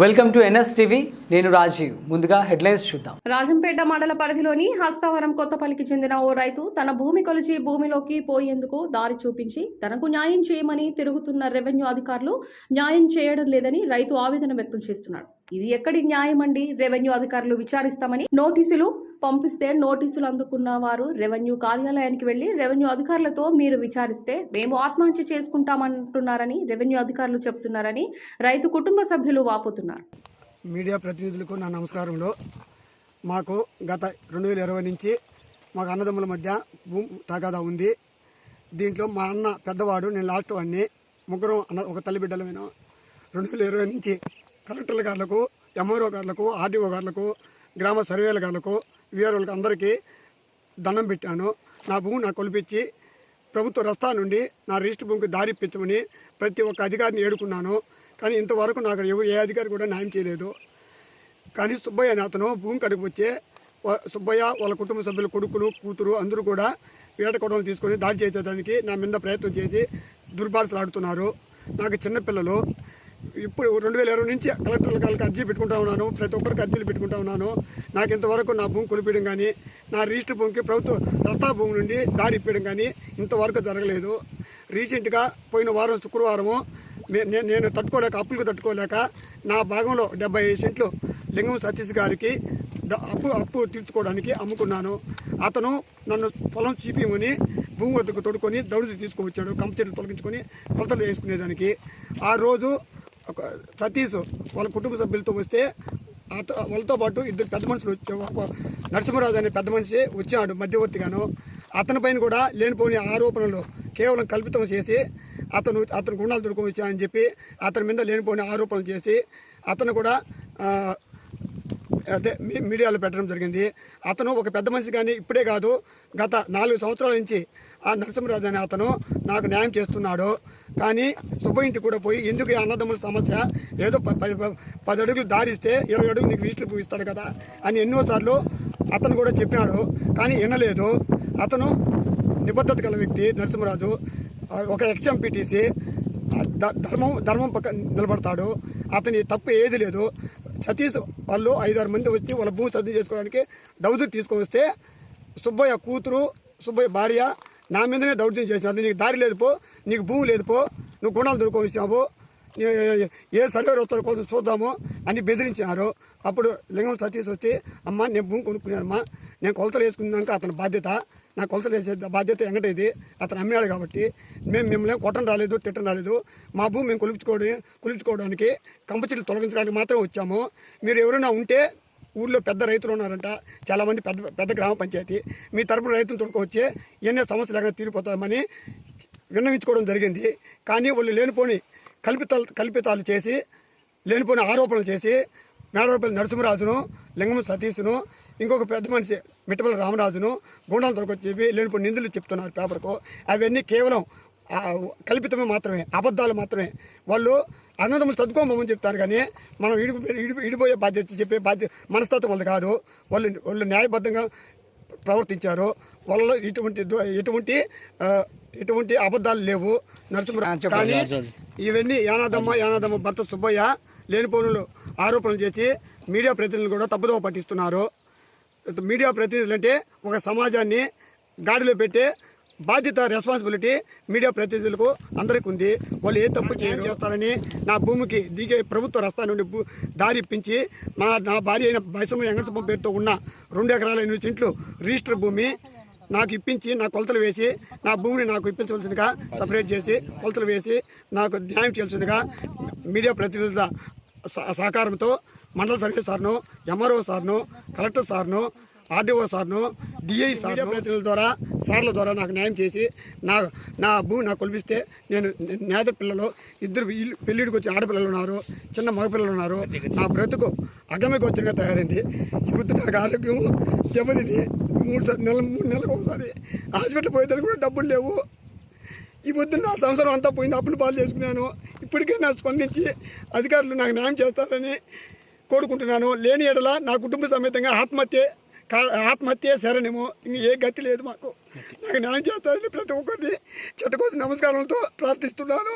Welcome to NS TV. నేను రాజీవ్. ముందుగా headlines చూద్దాం. రాజంపేట మండల పరిధిలోని హస్తవరం కొత్తపల్లికి చెందిన ఓ రైతు తన భూమి కొలిచి భూమిలోకి పోయేందుకు దారి చూపించి తనకు న్యాయం చేయమని తిరుగుతున్న రెవెన్యూ అధికారులు న్యాయం చేయడం లేదని రైతు ఆవేదన వ్యక్తం చేస్తున్నాడు. ఇది ఎక్కడి న్యాయం అండి రెవెన్యూ అధికారులు విచారిస్తామని నోటీసులు పంపిస్తే నోటీసులు అందుకున్న వారు రెవెన్యూ కార్యాలయానికి వెళ్ళి రెవెన్యూ అధికారులతో మీరు విచారిస్తే మేము ఆత్మహత్య చేసుకుంటామంటున్నారని రెవెన్యూ అధికారులు చెబుతున్నారని రైతు కుటుంబ సభ్యులు వాపోతున్నారు. మీడియా ప్రతినిధులకు నా నమస్కారంలో మాకు గత రెండు వేల ఇరవై నుంచి మాకు అన్నదమ్ముల మధ్య భూమి తగాదా ఉంది. దీంట్లో మా అన్న పెద్దవాడు నేను లాస్ట్ వాడిని. ముగ్గురం అన్న ఒక తల్లి బిడ్డలమైన రెండు వేల ఇరవై నుంచి కలెక్టర్ల గారులకు ఎంఆర్ఓ గారులకు ఆర్డీఓ గారులకు గ్రామ సర్వేల గారులకు వీఆర్ఓలకు అందరికీ దండం పెట్టాను. నా భూమి నాకు కొలిపించి ప్రభుత్వ రస్తా నుండి నా రిజిస్టర్ భూమికి దారిప్పించమని ప్రతి ఒక్క అధికారిని ఏడుకున్నాను కానీ ఇంతవరకు నాకు ఎవరు ఏ అధికారి కూడా న్యాయం చేయలేదు. కానీ సుబ్బయ్య అని అతను భూమి కడుపు వచ్చే వా- సుబ్బయ్య వాళ్ళ కుటుంబ సభ్యుల కొడుకులు కూతురు అందరూ కూడా వేట కొడవలు తీసుకొని దాడి చేసేదానికి నా మీద ప్రయత్నం చేసి దుర్భాషలు ఆడుతున్నారు. నాకు చిన్నపిల్లలు ఇప్పుడు రెండు వేల ఇరవై నుంచి కలెక్టర్ల కాళ్ళకి అర్జీ పెట్టుకుంటా ఉన్నాను. ప్రతి ఒక్కరికి అర్జీలు పెట్టుకుంటా ఉన్నాను. నాకు ఇంతవరకు నా భూమి కొలిపించడం కానీ నా రిజిస్టర్ భూమికి ప్రభుత్వ రస్తా భూమి నుండి దారి ఇప్పడం కానీ ఇంతవరకు జరగలేదు. రీసెంట్గా పోయిన వారం శుక్రవారము నే- నేను తట్టుకోలేక అప్పులకు తట్టుకోలేక నా భాగంలో డెబ్బై సెంట్లు లింగం సతీష్ గారికి అప్పు అప్పు తీర్చుకోవడానికి అమ్ముకున్నాను. అతను నన్ను పొలం చీపిమని భూమి వద్దకు తొడుకొని దౌడు తీసుకువచ్చాడు కంపెనీలు తొలగించుకొని కొలతలు వేసుకునేదానికి. ఆ రోజు సతీష్ వాళ్ళ కుటుంబ సభ్యులతో వస్తే వాళ్ళతో పాటు ఇద్దరు పెద్ద మనుషులు వచ్చే ఒక నరసింహరాజు అనే పెద్ద మనిషి వచ్చాడు మధ్యవర్తిగాను. అతని పైన కూడా లేనిపోని ఆరోపణలు కేవలం కల్పితం చేసి అతను అతను గుండాలు దొరుకుని వచ్చానని చెప్పి అతని మీద లేనిపోని ఆరోపణలు చేసి అతను కూడా అదే మీ- మీడియాలో పెట్టడం జరిగింది. అతను ఒక పెద్ద మనిషి కానీ ఇప్పుడే కాదు గత నాలుగు సంవత్సరాల నుంచి ఆ నరసింహరాజు అనే అతను నాకు న్యాయం చేస్తున్నాడు. కానీ సుబ్బ ఇంటికి కూడా పోయి ఎందుకు ఈ అన్నదమ్ముల సమస్య? ఏదో పది ప- పది అడుగులు దారిస్తే ఇరవై అడుగులు నీకు రిజిస్టర్ ఇస్తాడు కదా అని ఎన్నోసార్లు అతను కూడా చెప్పినాడు. కానీ వినలేదు. అతను నిబద్ధత గల వ్యక్తి నరసింహరాజు. ఒక ఎక్స్ఎంపీటీసీ ధర్మం ధర్మం పక్క నిలబడతాడు. అతని తప్పు ఏది లేదు. సతీష్ వాళ్ళు ఐదారు మంది వచ్చి వాళ్ళ భూమి సర్దు చేసుకోవడానికి దౌదు తీసుకొని వస్తే సుబ్బయ్య కూతురు సుబ్బయ్య భార్య నా మీదనే దౌర్జన్యం చేసినారు. నీకు దారి లేదు పో నీకు భూమి లేదు పో నువ్వు గుణాలు దొరుకుని వచ్చావు ఏ- సర్వేర్ వస్తారు కోసం చూద్దాము అని బెదిరించినారు. అప్పుడు లింగం సతీష్ వచ్చి అమ్మ నేను భూమి కొనుక్కున్నానమ్మా నేను కొలతలు వేసుకున్నాక అతని బాధ్యత నా కొలతలు వేసే బాధ్యత ఎంగటేది అతను అమ్మాడు కాబట్టి మేము మిమ్మల్ని కొట్టం రాలేదు తిట్టం రాలేదు. మా భూమి మేము కొలుచుకోవడం కొలుచుకోవడానికి కంపచీలు తొలగించడానికి మాత్రమే వచ్చాము. మీరు ఎవరైనా ఉంటే ఊళ్ళో పెద్ద రైతులు ఉన్నారంట. చాలామంది పెద్ద పెద్ద గ్రామ పంచాయతీ. మీ తరపున రైతులు తొడుకొచ్చి ఎన్నో సమస్యలు ఎక్కడ తీరిపోతామని విన్నవించుకోవడం జరిగింది. కానీ వాళ్ళు లేనిపోని కల్పితాలు కల్పితాలు చేసి లేనిపోని ఆరోపణలు చేసి మేడపల్లి నరసింహరాజును లింగం సతీష్ను ఇంకొక పెద్ద మనిషి మిట్టపల్లి రామరాజును గుండాలు దొరకొచ్చేవి లేనిపోని నిందులు చెప్తున్నారు పేపర్కు. అవన్నీ కేవలం కల్పితమే మాత్రమే అబద్ధాలు మాత్రమే. వాళ్ళు అన్నదమ్ములు చదువుకోమని చెప్తారు కానీ మనం ఇడి ఇడి ఇడిపోయే బాధ్యత చెప్పే బాధ్యత మనస్తత్వం వాళ్ళు కాదు. వాళ్ళు వాళ్ళు న్యాయబద్ధంగా ప్రవర్తించారు. వాళ్ళలో ఇటువంటి ఎటువంటి ఎటువంటి అబద్ధాలు లేవు. నరసింహరావు కానీ ఇవన్నీ యానాదమ్మ యానాదమ్మ భర్త సుబ్బయ్య లేనిపోనులు ఆరోపణలు చేసి మీడియా ప్రతినిధులు కూడా తప్పుదోవ పట్టిస్తున్నారు. మీడియా ప్రతినిధులు అంటే ఒక సమాజాన్ని గాడిలో పెట్టే బాధ్యత రెస్పాన్సిబిలిటీ మీడియా ప్రతినిధులకు అందరికీ ఉంది. వాళ్ళు ఏ తప్పు చేయరు చేస్తారని నా భూమికి దిగే ప్రభుత్వ రస్తా నుండి భూ దారి ఇప్పించి మా నా భార్య అయిన బైసమ్మ వెంకటసుబ్బ పేరుతో ఉన్న రెండు ఎకరాల ఎనిమిది సెంట్లు రిజిస్టర్ భూమి నాకు ఇప్పించి నా కొలతలు వేసి నా భూమిని నాకు ఇప్పించవలసిందిగా సపరేట్ చేసి కొలతలు వేసి నాకు న్యాయం చేయాల్సిందిగా మీడియా ప్రతినిధుల సహ- సహకారంతో మండల సర్వీస్ సార్ను ఎంఆర్ఓ సార్ను కలెక్టర్ సార్ను ఆర్డీఓ సార్ను డిఐ సార్ ప్రతినిధుల ద్వారా సార్ల ద్వారా నాకు న్యాయం చేసి నా నా భూమి నాకు కొలిపిస్తే నేను నేత పిల్లలు ఇద్దరు పెళ్ళిడికి వచ్చిన ఆడపిల్లలు ఉన్నారు చిన్న మగపిల్లలు ఉన్నారు నా బ్రతుకు అగమ్యకు వచ్చినగా తయారైంది. ఇప్పుడు నాకు ఆరోగ్యం దెబ్బతింది. మూడు సార్ నెల మూడు నెలలకు ఒకసారి హాస్పిటల్ పోయేదానికి కూడా డబ్బులు లేవు. ఈ పొద్దున్న నా సంవత్సరం అంతా పోయింది అప్పులు పాలు చేసుకున్నాను. ఇప్పటికే నాకు స్పందించి అధికారులు నాకు న్యాయం చేస్తారని కోరుకుంటున్నాను. లేని ఎడల నా కుటుంబ సమేతంగా ఆత్మహత్య ఆత్మహత్య శరణ్యము ఇంక ఏ గతి లేదు మాకు. నాకు న్యాయం చేస్తారని ప్రతి ఒక్కరిని చెట్టకోసి నమస్కారాలతో ప్రార్థిస్తున్నాను.